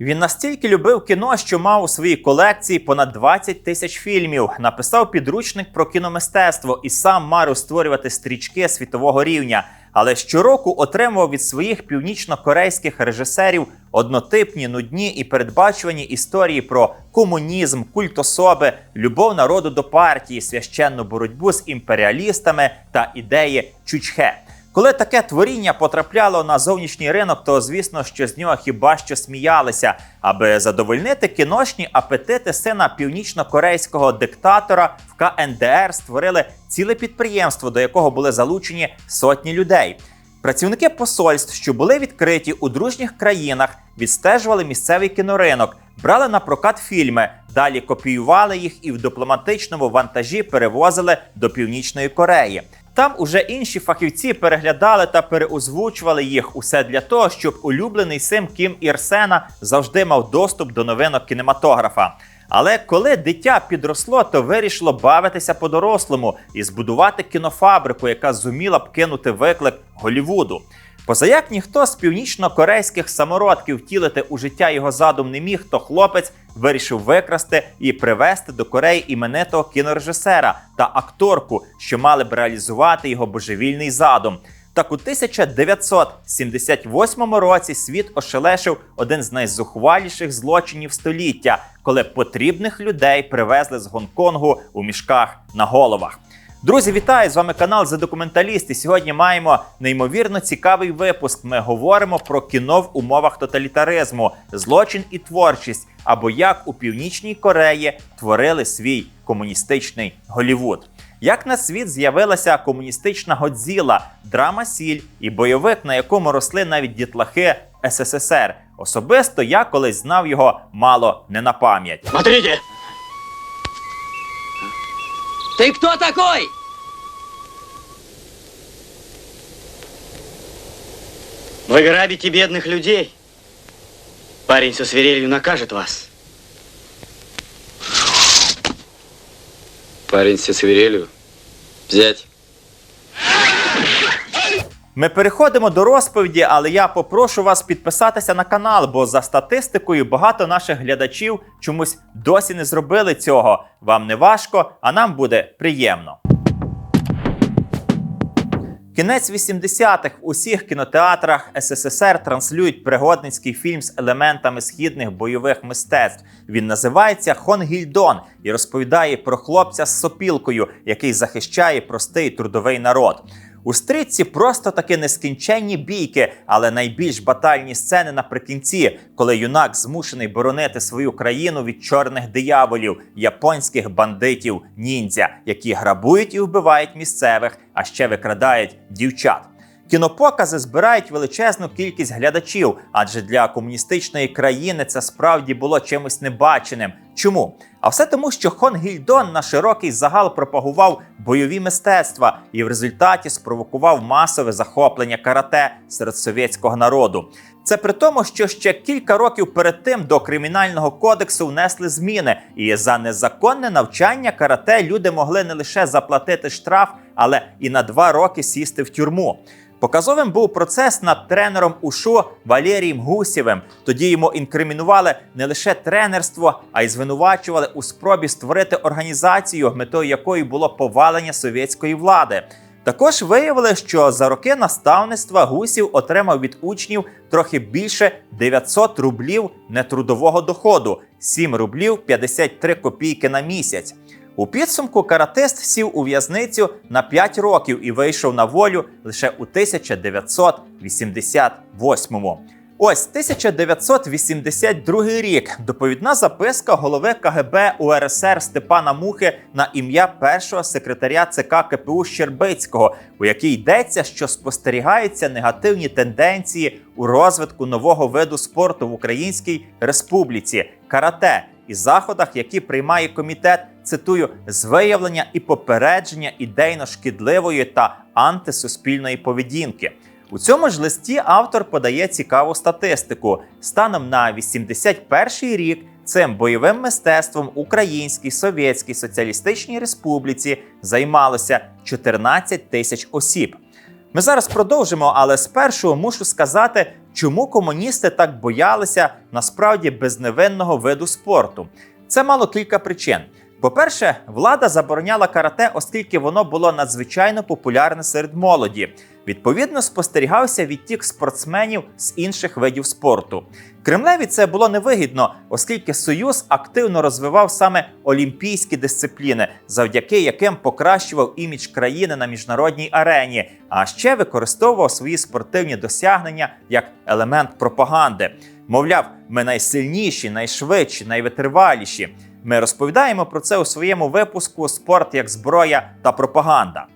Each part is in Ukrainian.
Він настільки любив кіно, що мав у своїй колекції понад 20 тисяч фільмів, написав підручник про кіномистецтво і сам марив створювати стрічки світового рівня. Але щороку отримував від своїх північно-корейських режисерів однотипні, нудні і передбачувані історії про комунізм, культ особи, любов народу до партії, священну боротьбу з імперіалістами та ідеї чучхе. Коли таке творіння потрапляло на зовнішній ринок, то звісно, що з нього хіба що сміялися, аби задовольнити кіношні апетити сина північно-корейського диктатора в КНДР створили ціле підприємство, до якого були залучені сотні людей. Працівники посольств, що були відкриті у дружніх країнах, відстежували місцевий кіноринок, брали на прокат фільми, далі копіювали їх і в дипломатичному вантажі перевозили до Північної Кореї. Там уже інші фахівці переглядали та переозвучували їх усе для того, щоб улюблений син Кім Ірсена завжди мав доступ до новинок кінематографа. Але коли дитя підросло, то вирішило бавитися по-дорослому і збудувати кінофабрику, яка зуміла б кинути виклик Голівуду. Позаяк ніхто з північно-корейських самородків втілити у життя його задум не міг, то хлопець вирішив викрасти і привезти до Кореї іменитого кінорежисера та акторку, що мали б реалізувати його божевільний задум. Так у 1978 році світ ошелешив один з найзухваліших злочинів століття, коли потрібних людей привезли з Гонконгу у мішках на головах. Друзі, вітаю! З вами канал «За документаліст» і Сьогодні маємо неймовірно цікавий випуск. Ми говоримо про кіно в умовах тоталітаризму, злочин і творчість, або як у Північній Кореї творили свій комуністичний Голівуд. Як на світ з'явилася комуністична Годзіла, драма Сіль і бойовик, на якому росли навіть дітлахи СССР. Особисто я колись знав його мало не на пам'ять. Смотрите! Ты кто такой? Вы грабите бедных людей. Парень со свирелью накажет вас. Парень со свирелью. Взять. Ми переходимо до розповіді, але я попрошу вас підписатися на канал, бо за статистикою багато наших глядачів чомусь досі не зробили цього. Вам не важко, а нам буде приємно. Кінець 80-х в усіх кінотеатрах СССР транслюють пригодницький фільм з елементами східних бойових мистецтв. Він називається Хонгільдон і розповідає про хлопця з сопілкою, який захищає простий трудовий народ. У стрітці просто таки нескінченні бійки, але найбільш батальні сцени наприкінці, коли юнак змушений боронити свою країну від чорних дияволів, японських бандитів ніндзя, які грабують і вбивають місцевих, а ще викрадають дівчат. Кінопокази збирають величезну кількість глядачів, адже для комуністичної країни це справді було чимось небаченим. Чому? А все тому, що Хон Гільдон на широкий загал пропагував бойові мистецтва і в результаті спровокував масове захоплення карате серед совєтського народу. Це при тому, що ще кілька років перед тим до кримінального кодексу внесли зміни, і за незаконне навчання карате люди могли не лише заплатити штраф, але і на два роки сісти в тюрму. Показовим був процес над тренером УШО Валерієм Гусєвим. Тоді йому інкримінували не лише тренерство, а й звинувачували у спробі створити організацію, метою якої було повалення совєтської влади. Також виявили, що за роки наставництва Гусів отримав від учнів трохи більше 900 рублів нетрудового доходу 7 рублів 53 копійки на місяць. У підсумку каратист сів у в'язницю на 5 років і вийшов на волю лише у 1988-му. Ось 1982 рік. Доповідна записка голови КГБ УРСР Степана Мухи на ім'я першого секретаря ЦК КПУ Щербицького, у якій йдеться, що спостерігаються негативні тенденції у розвитку нового виду спорту в Українській Республіці карате і заходах, які приймає комітет, цитую, з виявлення і попередження ідейно шкідливої та антисуспільної поведінки. У цьому ж листі автор подає цікаву статистику. Станом на 81 рік цим бойовим мистецтвом Українській Совєтській Соціалістичній Республіці займалося 14 тисяч осіб. Ми зараз продовжимо, але спершу мушу сказати, чому комуністи так боялися насправді безневинного виду спорту? Це мало кілька причин. По-перше, влада забороняла карате, оскільки воно було надзвичайно популярне серед молоді. Відповідно, спостерігався відтік спортсменів з інших видів спорту. Кремлеві це було невигідно, оскільки Союз активно розвивав саме олімпійські дисципліни, завдяки яким покращував імідж країни на міжнародній арені, а ще використовував свої спортивні досягнення як елемент пропаганди. Мовляв, ми найсильніші, найшвидші, найвитриваліші. Ми розповідаємо про це у своєму випуску Спорт як зброя та пропаганда.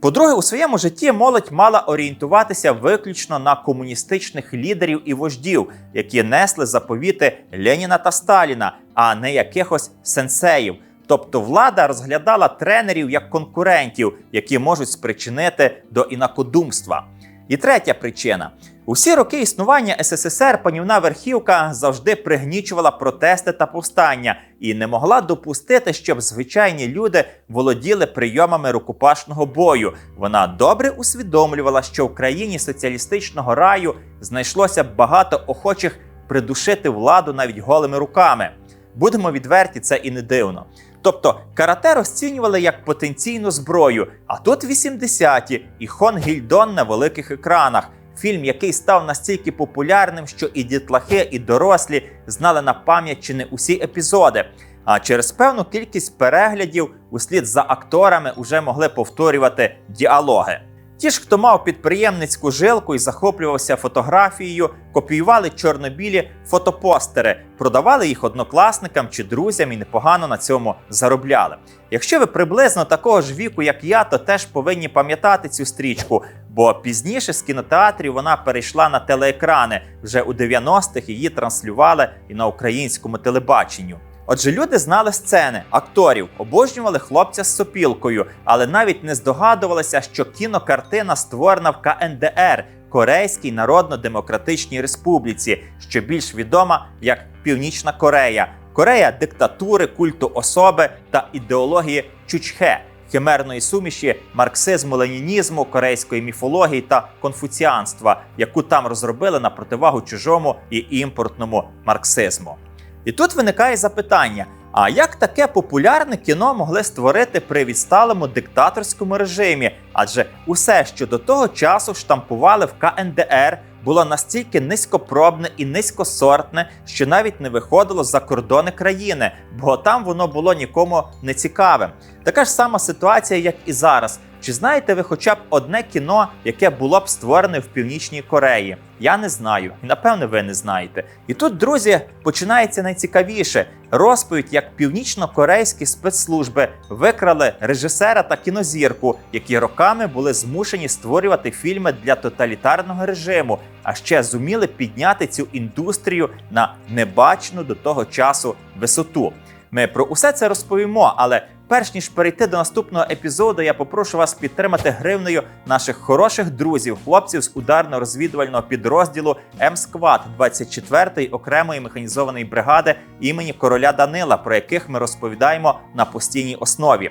По-друге, у своєму житті молодь мала орієнтуватися виключно на комуністичних лідерів і вождів, які несли заповіти Леніна та Сталіна, а не якихось сенсеїв. Тобто влада розглядала тренерів як конкурентів, які можуть спричинити до інакодумства. І третя причина: усі роки існування СССР панівна верхівка завжди пригнічувала протести та повстання і не могла допустити, щоб звичайні люди володіли прийомами рукопашного бою. Вона добре усвідомлювала, що в країні соціалістичного раю знайшлося багато охочих придушити владу навіть голими руками. Будемо відверті, це і не дивно. Тобто карате розцінювали як потенційну зброю, а тут 80-ті і Хон Гільдон на великих екранах. Фільм, який став настільки популярним, що і дітлахи, і дорослі знали на пам'ять чи не усі епізоди. А через певну кількість переглядів услід за акторами вже могли повторювати діалоги. Ті ж, хто мав підприємницьку жилку і захоплювався фотографією, копіювали чорнобілі фотопостери, продавали їх однокласникам чи друзям і непогано на цьому заробляли. Якщо ви приблизно такого ж віку, як я, то теж повинні пам'ятати цю стрічку, бо пізніше з кінотеатрів вона перейшла на телеекрани. Вже у 90-х її транслювали і на українському телебаченню. Отже, люди знали сцени, акторів, обожнювали хлопця з сопілкою, але навіть не здогадувалися, що кінокартина створена в КНДР Корейській Народно-Демократичній Республіці, що більш відома як Північна Корея, Корея диктатури, культу особи та ідеології Чучхе, химерної суміші марксизму, ленінізму, корейської міфології та конфуціанства, яку там розробили на противагу чужому і імпортному марксизму. І тут виникає запитання: а як таке популярне кіно могли створити при відсталому диктаторському режимі? Адже усе, що до того часу штампували в КНДР, було настільки низькопробне і низькосортне, що навіть не виходило за кордони країни, бо там воно було нікому не цікавим. Така ж сама ситуація, як і зараз. Чи знаєте ви хоча б одне кіно, яке було б створене в Північній Кореї? Я не знаю, і напевне ви не знаєте. І тут, друзі, починається найцікавіше розповідь, як північно-корейські спецслужби викрали режисера та кінозірку, які роками були змушені створювати фільми для тоталітарного режиму, а ще зуміли підняти цю індустрію на небачену до того часу висоту. Ми про усе це розповімо, але перш ніж перейти до наступного епізоду, я попрошу вас підтримати гривнею наших хороших друзів, хлопців з ударно-розвідувального підрозділу М-Сквад 24-ї окремої механізованої бригади імені короля Данила, про яких ми розповідаємо на постійній основі.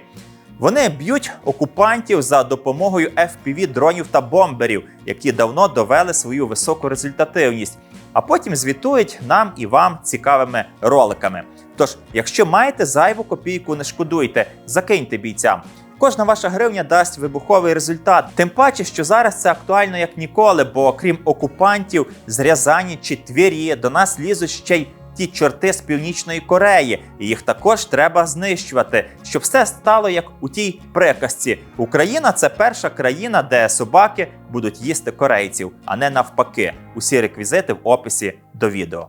Вони б'ють окупантів за допомогою FPV дронів та бомберів, які давно довели свою високу результативність, а потім звітують нам і вам цікавими роликами. Тож, якщо маєте зайву копійку, не шкодуйте, закиньте бійцям. Кожна ваша гривня дасть вибуховий результат. Тим паче, що зараз це актуально як ніколи, бо крім окупантів з Рязані чи Твірі, до нас лізуть ще й ті чорти з Північної Кореї, і їх також треба знищувати, щоб все стало як у тій приказці. Україна це перша країна, де собаки будуть їсти корейців, а не навпаки. Усі реквізити в описі до відео.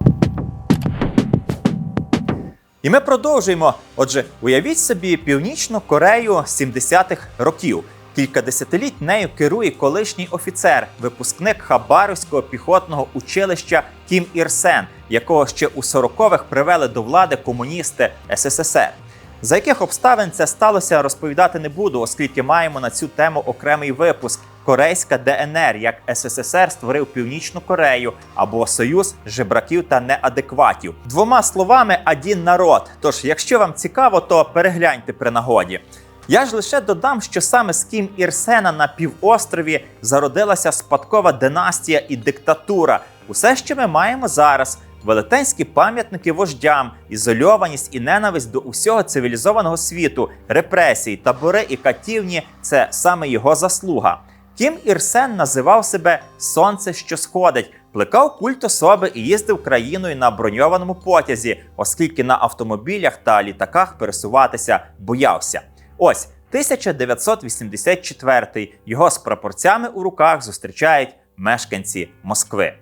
І ми продовжуємо. Отже, уявіть собі Північну Корею 70-х років. Кілька десятиліть нею керує колишній офіцер, випускник Хабаровського піхотного училища Кім Ір Сен, якого ще у 40-х привели до влади комуністи СССР. За яких обставин це сталося, розповідати не буду, оскільки маємо на цю тему окремий випуск Корейська ДНР, як СССР створив Північну Корею або Союз жебраків та неадекватів. Двома словами, один народ. Тож, якщо вам цікаво, то перегляньте при нагоді. Я ж лише додам, що саме з Кім Ірсена на півострові зародилася спадкова династія і диктатура, Усе, що ми маємо зараз. Велетенські пам'ятники вождям, ізольованість і ненависть до усього цивілізованого світу, репресії, табори і катівні це саме його заслуга. Кім Ірсен називав себе Сонце, що сходить, плекав культ особи і їздив країною на броньованому потязі, оскільки на автомобілях та літаках пересуватися боявся. Ось 1984 його з прапорцями у руках зустрічають мешканці Москви.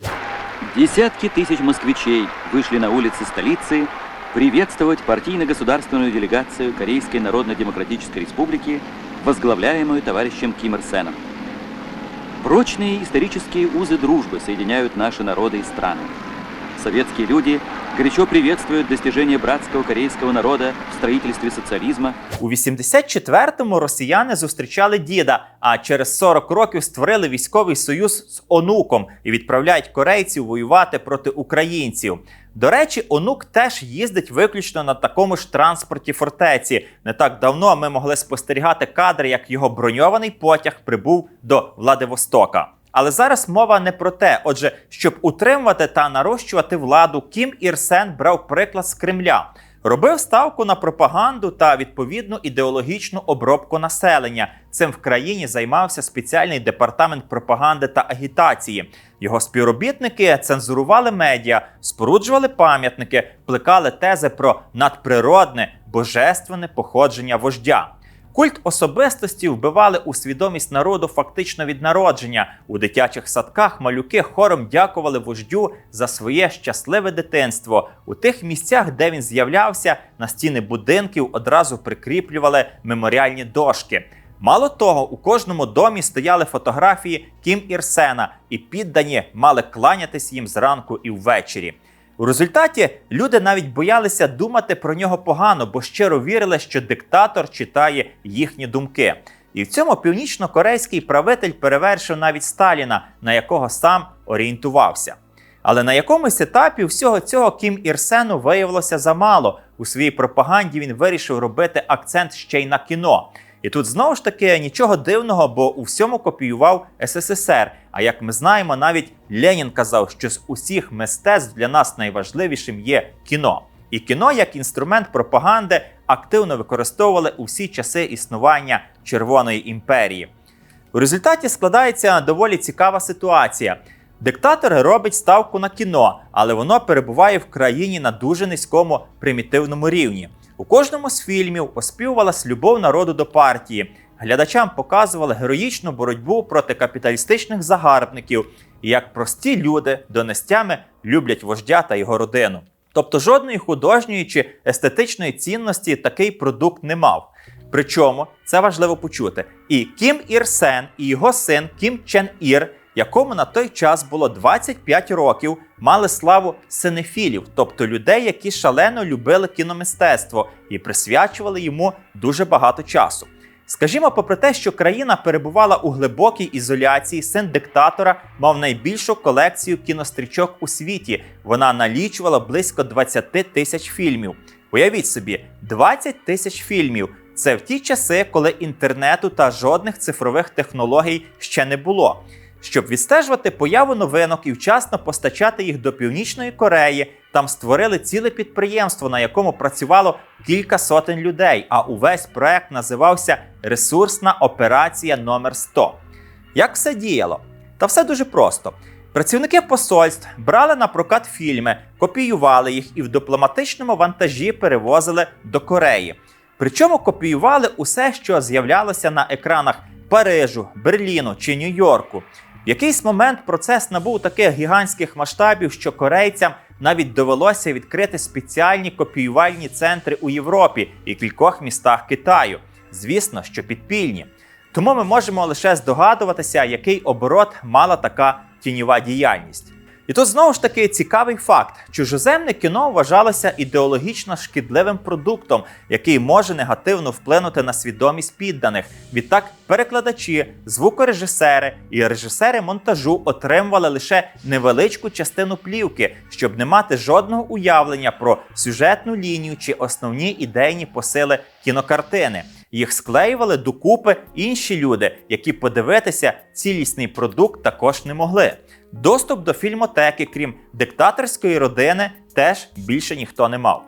Десятки тысяч москвичей вышли на улицы столицы приветствовать партийно-государственную делегацию Корейской Народно-Демократической Республики, возглавляемую товарищем Ким Ир Сеном. Прочные исторические узы дружбы соединяют наши народы и страны. Советские люди горячо приветствуют достижения братского корейского народа в строительстве социализма У 84-му росіяни зустрічали діда, а через 40 років створили військовий союз з онуком і відправляють корейців воювати проти українців. До речі, онук теж їздить виключно на такому ж транспорті фортеці. Не так давно ми могли спостерігати кадри, як його броньований потяг прибув до Владивостока. Але зараз мова не про те. Отже, щоб утримувати та нарощувати владу, Кім Ірсен брав приклад з Кремля. Робив ставку на пропаганду та відповідну ідеологічну обробку населення. Цим в країні займався спеціальний департамент пропаганди та агітації. Його співробітники цензурували медіа, споруджували пам'ятники, плекали тези про надприродне, божественне походження вождя. Культ особистості вбивали у свідомість народу фактично від народження. У дитячих садках малюки хором дякували вождю за своє щасливе дитинство. У тих місцях, де він з'являвся, на стіни будинків одразу прикріплювали меморіальні дошки. Мало того, у кожному домі стояли фотографії Кім Ірсена, і піддані мали кланятись їм зранку і ввечері. У результаті люди навіть боялися думати про нього погано, бо щиро вірили, що диктатор читає їхні думки. І в цьому північно-корейський правитель перевершив навіть Сталіна, на якого сам орієнтувався. Але на якомусь етапі всього цього Кім Ірсену виявилося замало. У своїй пропаганді він вирішив робити акцент ще й на кіно. І тут знову ж таки нічого дивного, бо у всьому копіював СССР. А як ми знаємо, навіть Ленін казав, що з усіх мистецтв для нас найважливішим є кіно. І кіно як інструмент пропаганди активно використовували у всі часи існування Червоної імперії. У результаті складається доволі цікава ситуація. Диктатор робить ставку на кіно, але воно перебуває в країні на дуже низькому примітивному рівні. У кожному з фільмів оспівувалась любов народу до партії. Глядачам показували героїчну боротьбу проти капіталістичних загарбників, і як прості люди донестями люблять вождя та його родину. Тобто жодної художньої чи естетичної цінності такий продукт не мав. Причому це важливо почути. І Кім Ір Сен, і його син Кім Чен Ір, якому на той час було 25 років, мали славу синефілів, тобто людей, які шалено любили кіномистецтво і присвячували йому дуже багато часу. Скажімо, попри те, що країна перебувала у глибокій ізоляції, син диктатора мав найбільшу колекцію кінострічок у світі. Вона налічувала близько 20 тисяч фільмів. Уявіть собі, 20 тисяч фільмів. Це в ті часи, коли інтернету та жодних цифрових технологій ще не було. Щоб відстежувати появу новинок і вчасно постачати їх до Північної Кореї, там створили ціле підприємство, на якому працювало кілька сотень людей. А увесь проект називався Ресурсна операція номер 100 Як все діяло? Та все дуже просто. Працівники посольств брали на прокат фільми, копіювали їх і в дипломатичному вантажі перевозили до Кореї. Причому копіювали усе, що з'являлося на екранах Парижу, Берліну чи Нью-Йорку. В якийсь момент процес набув таких гігантських масштабів, що корейцям навіть довелося відкрити спеціальні копіювальні центри у Європі і кількох містах Китаю. Звісно, що підпільні. Тому ми можемо лише здогадуватися, який оборот мала така тіньова діяльність. І тут знову ж таки цікавий факт: чужоземне кіно вважалося ідеологічно шкідливим продуктом, який може негативно вплинути на свідомість підданих. Відтак, перекладачі, звукорежисери і режисери монтажу отримували лише невеличку частину плівки, щоб не мати жодного уявлення про сюжетну лінію чи основні ідейні посили кінокартини. Їх склеювали докупи інші люди, які подивитися цілісний продукт також не могли. Доступ до фільмотеки, крім диктаторської родини, теж більше ніхто не мав.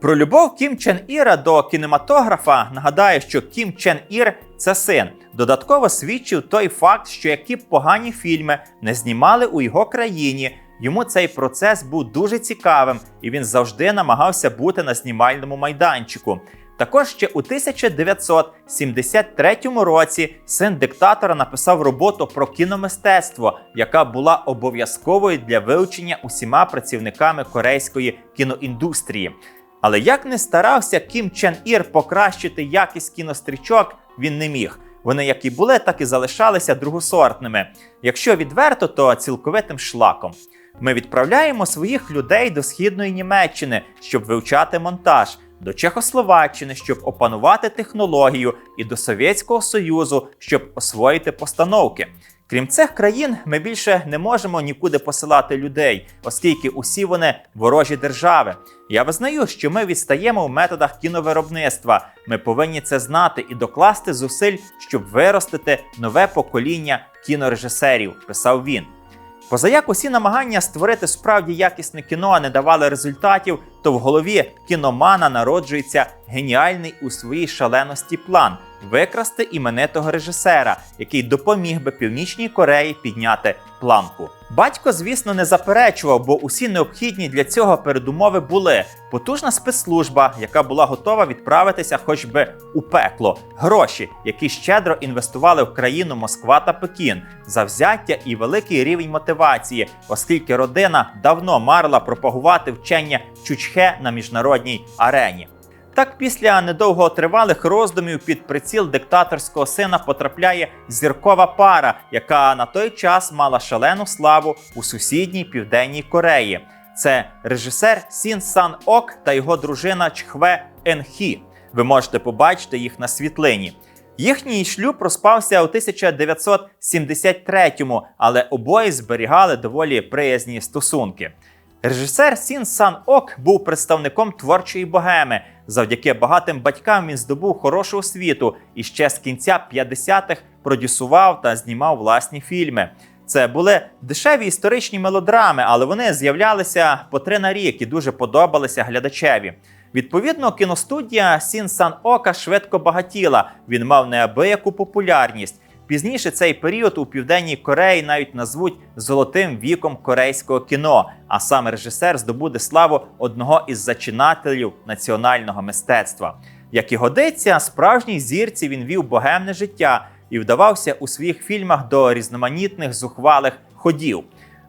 Про любов Кім Чен Іра до кінематографа нагадаю, що Кім Чен Ір це син. Додатково свідчив той факт, що які б погані фільми не знімали у його країні, йому цей процес був дуже цікавим, і він завжди намагався бути на знімальному майданчику. Також ще у 1973 році син диктатора написав роботу про кіномистецтво, яка була обов'язковою для вивчення усіма працівниками корейської кіноіндустрії. Але як не старався Кім Чен Ір покращити якість кінострічок, він не міг. Вони як і були, так і залишалися другосортними. Якщо відверто, то цілковитим шлаком. Ми відправляємо своїх людей до східної Німеччини, щоб вивчати монтаж, до Чехословаччини, щоб опанувати технологію, і до Совєтського Союзу, щоб освоїти постановки. Крім цих країн, ми більше не можемо нікуди посилати людей, оскільки усі вони ворожі держави. Я визнаю, що ми відстаємо в методах кіновиробництва. Ми повинні це знати і докласти зусиль, щоб виростити нове покоління кінорежисерів, писав він. Позаяк усі намагання створити справді якісне кіно не давали результатів, то в голові кіномана народжується геніальний у своїй шаленості план викрасти іменитого режисера, який допоміг би Північній Кореї підняти планку. Батько, звісно, не заперечував, бо усі необхідні для цього передумови були потужна спецслужба, яка була готова відправитися хоч би у пекло, гроші, які щедро інвестували в країну Москва та Пекін, завзяття і великий рівень мотивації, оскільки родина давно марила пропагувати вчення чучхе на міжнародній арені. Так, після недовготривалих роздумів під приціл диктаторського сина потрапляє зіркова пара, яка на той час мала шалену славу у сусідній південній Кореї. Це режисер Сін Сан Ок та його дружина Чхве Ен Хі. Ви можете побачити їх на світлині. Їхній шлюб розпався у 1973-му, але обоє зберігали доволі приязні стосунки. Режисер Сін Сан Ок був представником творчої богеми. Завдяки багатим батькам він здобув хорошу освіту і ще з кінця 50-х продюсував та знімав власні фільми. Це були дешеві історичні мелодрами, але вони з'являлися по три на рік і дуже подобалися глядачеві. Відповідно, кіностудія Сін Сан Ока швидко багатіла. Він мав неабияку популярність. Пізніше цей період у південній Кореї навіть назвуть золотим віком корейського кіно. А саме режисер здобуде славу одного із зачинателів національного мистецтва. Як і годиться, справжній зірці він вів богемне життя і вдавався у своїх фільмах до різноманітних зухвалих ходів.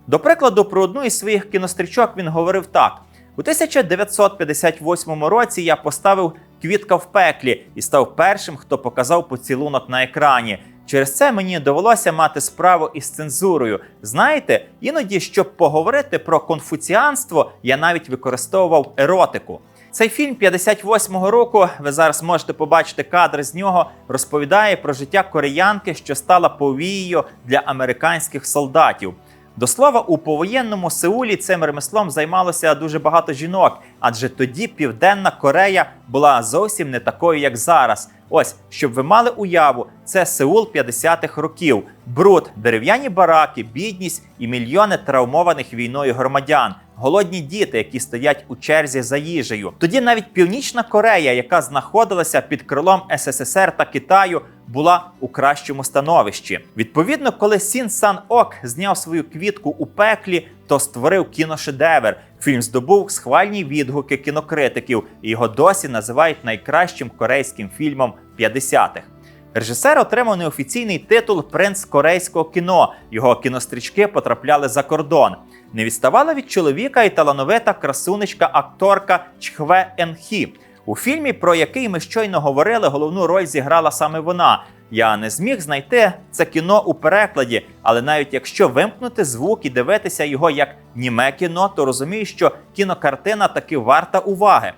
До прикладу, про одну із своїх кінострічок він говорив так: у 1958 році я поставив квітка в пеклі і став першим, хто показав поцілунок на екрані. Через це мені довелося мати справу із цензурою. Знаєте, іноді, щоб поговорити про конфуціанство, я навіть використовував еротику. Цей фільм 58-го року, ви зараз можете побачити кадри з нього, розповідає про життя кореянки, що стала повією для американських солдатів. До слова, у повоєнному Сеулі цим ремеслом займалося дуже багато жінок, адже тоді Південна Корея була зовсім не такою, як зараз. Ось, щоб ви мали уяву, це Сеул 50-х років, бруд, дерев'яні бараки, бідність і мільйони травмованих війною громадян, голодні діти, які стоять у черзі за їжею. Тоді навіть Північна Корея, яка знаходилася під крилом СССР та Китаю, була у кращому становищі. Відповідно, коли Сін Сан Ок зняв свою квітку у пеклі, то створив кіношедевр. Фільм здобув схвальні відгуки кінокритиків, і його досі називають найкращим корейським фільмом 50-х. Режисер отримав неофіційний титул Принц корейського кіно. Його кінострічки потрапляли за кордон. Не відставала від чоловіка і талановита красунечка-акторка Чхве Енхі. У фільмі, про який ми щойно говорили, головну роль зіграла саме вона. Я не зміг знайти це кіно у перекладі, але навіть якщо вимкнути звук і дивитися його як німе кіно, то розумію, що кінокартина таки варта уваги.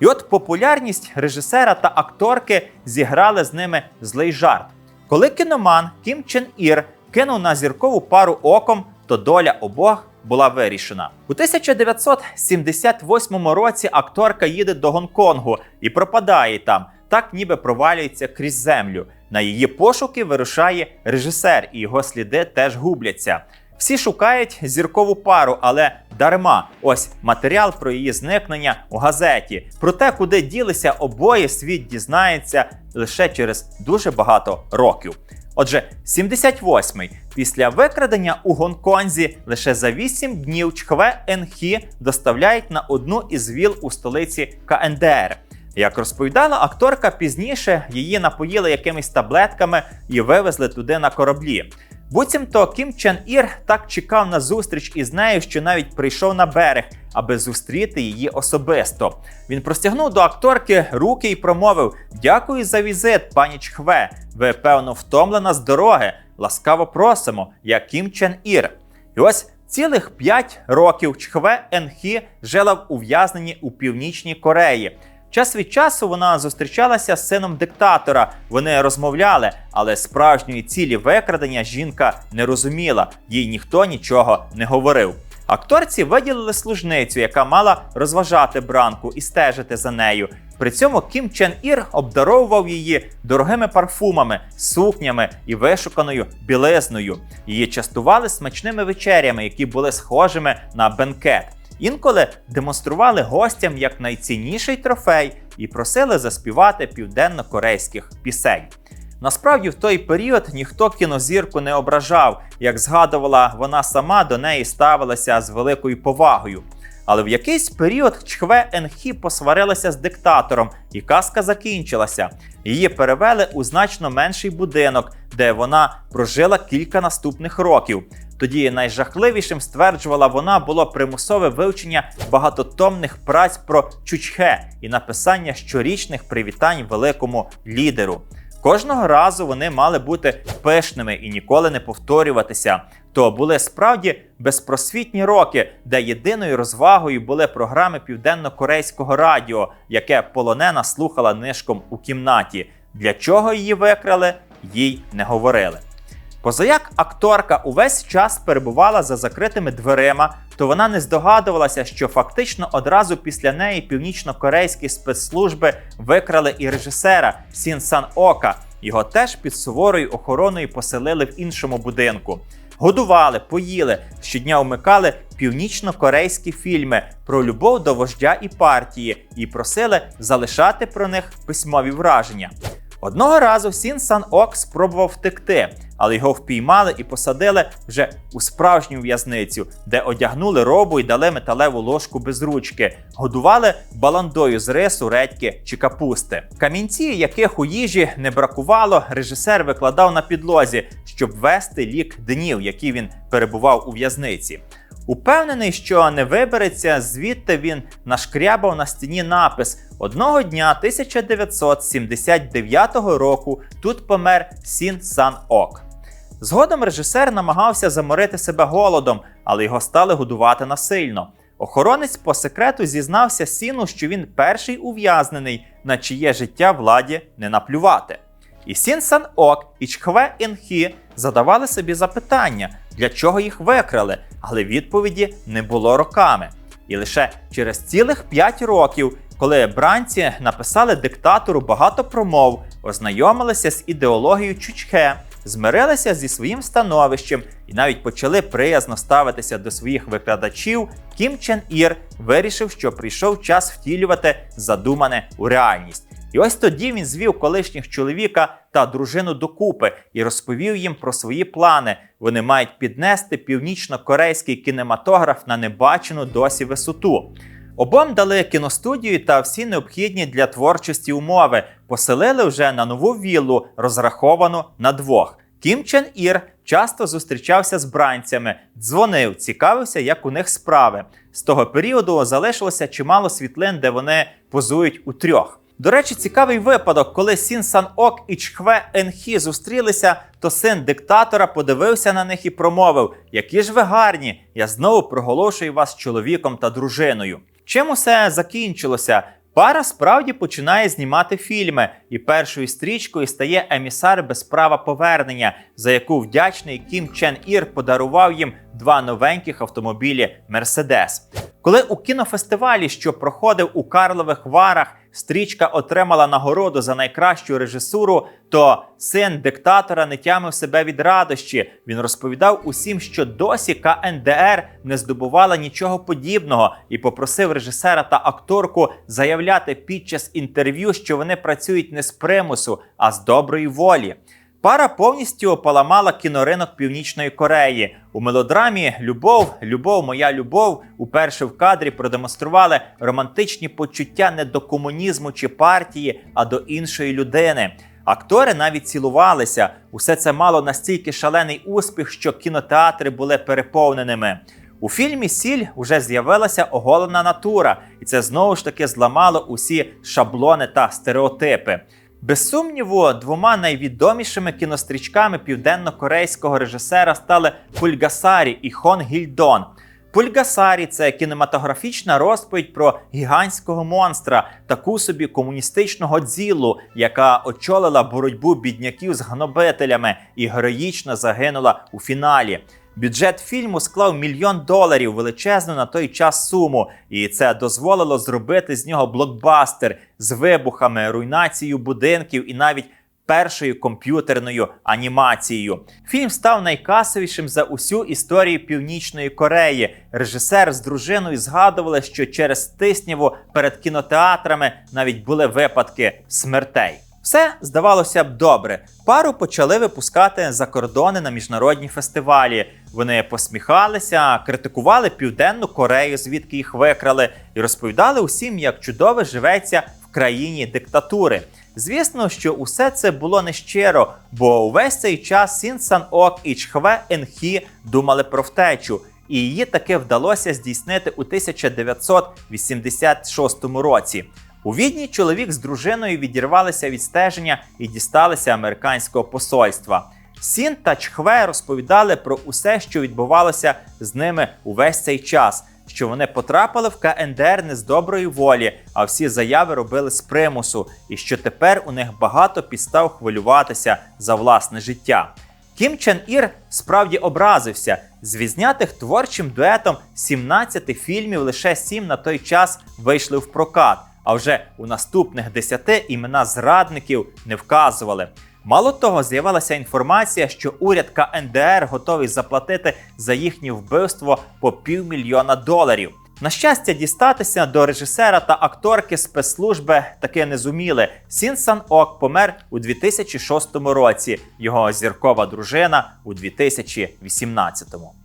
І от популярність режисера та акторки зіграли з ними злий жарт. Коли кіноман Кім Чен Ір кинув на зіркову пару оком, то доля обох була вирішена. У 1978 році акторка їде до Гонконгу і пропадає там. так ніби провалюється крізь землю. На її пошуки вирушає режисер, і його сліди теж губляться. Всі шукають зіркову пару, але дарма. Ось матеріал про її зникнення у газеті. Про те, куди ділися обоє, світ дізнається лише через дуже багато років. Отже, 78-й. Після викрадення у Гонконзі лише за 8 днів Чхве Енхі доставляють на одну із віл у столиці КНДР. Як розповідала акторка, пізніше її напоїли якимись таблетками і вивезли туди на кораблі. Буцімто Кім Чен Ір так чекав на зустріч із нею, що навіть прийшов на берег, аби зустріти її особисто. Він простягнув до акторки руки і промовив: Дякую за візит, пані Чхве. Ви певно втомлена з дороги. Ласкаво просимо, я Кім Чен Ір. І ось цілих 5 років Чхве Енхі жила в ув'язненні у Північній Кореї. Час від часу вона зустрічалася з сином диктатора. Вони розмовляли, але справжньої цілі викрадення жінка не розуміла, їй ніхто нічого не говорив. Акторці виділили служницю, яка мала розважати бранку і стежити за нею. При цьому Кім Чен Ір обдаровував її дорогими парфумами, сукнями і вишуканою білизною. Її частували смачними вечерями, які були схожими на бенкет. Інколи демонстрували гостям як найцінніший трофей і просили заспівати південно-корейських пісень. Насправді, в той період ніхто кінозірку не ображав, як згадувала вона сама до неї ставилася з великою повагою. Але в якийсь період Чхве Енхі посварилася з диктатором, і казка закінчилася. Її перевели у значно менший будинок, де вона прожила кілька наступних років. Тоді найжахливішим стверджувала вона було примусове вивчення багатотомних праць про Чучхе і написання щорічних привітань великому лідеру. Кожного разу вони мали бути пишними і ніколи не повторюватися. То були справді безпросвітні роки, де єдиною розвагою були програми південно-корейського радіо, яке полонена слухала нишком у кімнаті. Для чого її викрали, їй не говорили. Позаяк акторка увесь час перебувала за закритими дверима, то вона не здогадувалася, що фактично одразу після неї північно-корейські спецслужби викрали і режисера Сін Сан Ока. Його теж під суворою охороною поселили в іншому будинку. Годували, поїли, щодня вмикали північно-корейські фільми про любов до вождя і партії і просили залишати про них письмові враження. Одного разу Сін Сан Ок спробував втекти, але його впіймали і посадили вже у справжню в'язницю, де одягнули робу і дали металеву ложку без ручки, годували баландою з рису, редьки чи капусти. Камінці, яких у їжі не бракувало, режисер викладав на підлозі, щоб вести лік днів, які він перебував у в'язниці. Упевнений, що не вибереться, звідти він нашкрябав на стіні напис: одного дня 1979 року тут помер Сін Сан Ок. Згодом режисер намагався заморити себе голодом, але його стали годувати насильно. Охоронець по секрету зізнався Сіну, що він перший ув'язнений, на чиє життя владі не наплювати. І Сін Сан Ок і Чхве Інхі задавали собі запитання, для чого їх викрали, але відповіді не було роками. І лише через цілих 5 років, коли бранці написали диктатору багато промов, ознайомилися з ідеологією Чучхе, змирилися зі своїм становищем і навіть почали приязно ставитися до своїх викладачів, Кім Чен Ір вирішив, що прийшов час втілювати задумане у реальність. І ось тоді він звів колишніх чоловіка та дружину докупи і розповів їм про свої плани. Вони мають піднести північно-корейський кінематограф на небачену досі висоту. Обом дали кіностудію та всі необхідні для творчості умови, поселили вже на нову віллу, розраховану на двох. Кім Чен Ір часто зустрічався з бранцями, дзвонив, цікавився, як у них справи. З того періоду залишилося чимало світлин, де вони позують у трьох. До речі, цікавий випадок, коли Сін Сан Ок і Чхве Енхі зустрілися, то син диктатора подивився на них і промовив: Які ж ви гарні! Я знову проголошую вас чоловіком та дружиною. Чим усе закінчилося? Пара справді починає знімати фільми, і першою стрічкою стає емісар без права повернення, за яку вдячний Кім Чен Ір подарував їм два новеньких автомобілі Мерседес. Коли у кінофестивалі, що проходив у Карлових Варах, стрічка отримала нагороду за найкращу режисуру, то син диктатора не тямив себе від радощі. Він розповідав усім, що досі КНДР не здобувала нічого подібного, і попросив режисера та акторку заявляти під час інтерв'ю, що вони працюють не з примусу, а з доброї волі. Пара повністю поламала кіноринок Північної Кореї. У мелодрамі Любов, любов, моя любов уперше в кадрі продемонстрували романтичні почуття не до комунізму чи партії, а до іншої людини. Актори навіть цілувалися. Усе це мало настільки шалений успіх, що кінотеатри були переповненими. У фільмі Сіль вже з'явилася оголена натура, і це знову ж таки зламало усі шаблони та стереотипи. Без сумніву, двома найвідомішими кінострічками південно-корейського режисера стали Пульгасарі і Хон Гільдон. Пульгасарі це кінематографічна розповідь про гігантського монстра, таку собі комуністичну Годзіллу, яка очолила боротьбу бідняків з гнобителями і героїчно загинула у фіналі. Бюджет фільму склав мільйон доларів величезну на той час суму, і це дозволило зробити з нього блокбастер з вибухами, руйнацією будинків і навіть першою комп'ютерною анімацією. Фільм став найкасовішим за усю історію Північної Кореї. Режисер з дружиною згадували, що через тисняву перед кінотеатрами навіть були випадки смертей. Все здавалося б добре. Пару почали випускати за кордони на міжнародні фестивалі. Вони посміхалися, критикували Південну Корею, звідки їх викрали, і розповідали усім, як чудово живеться в країні диктатури. Звісно, що усе це було нещиро, бо увесь цей час Сін Сан Ок і Чхве Енхі думали про втечу, і її таки вдалося здійснити у 1986 році. У відні чоловік з дружиною відірвалися від стеження і дісталися американського посольства. Сін та Чхве розповідали про усе, що відбувалося з ними увесь цей час, що вони потрапили в КНДР не з доброї волі, а всі заяви робили з примусу, і що тепер у них багато підстав хвилюватися за власне життя. Кім Чен Ір справді образився. З відзнятих творчим дуетом 17 фільмів лише 7 на той час вийшли в прокат, а вже у наступних 10 імена зрадників не вказували. Мало того, з'явилася інформація, що уряд КНДР готовий заплатити за їхнє вбивство по півмільйона доларів. На щастя, дістатися до режисера та акторки спецслужби таки не зуміли. Сін Сан Ок помер у 2006 році. Його зіркова дружина у 2018.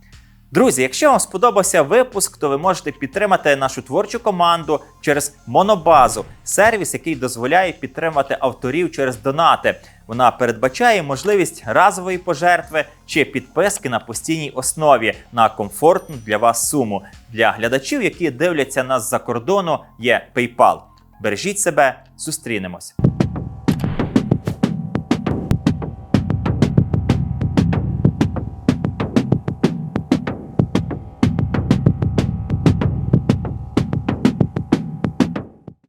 Друзі, якщо вам сподобався випуск, то ви можете підтримати нашу творчу команду через Монобазу, сервіс, який дозволяє підтримати авторів через донати. Вона передбачає можливість разової пожертви чи підписки на постійній основі на комфортну для вас суму. Для глядачів, які дивляться нас за кордону, є PayPal. Бережіть себе, зустрінемось.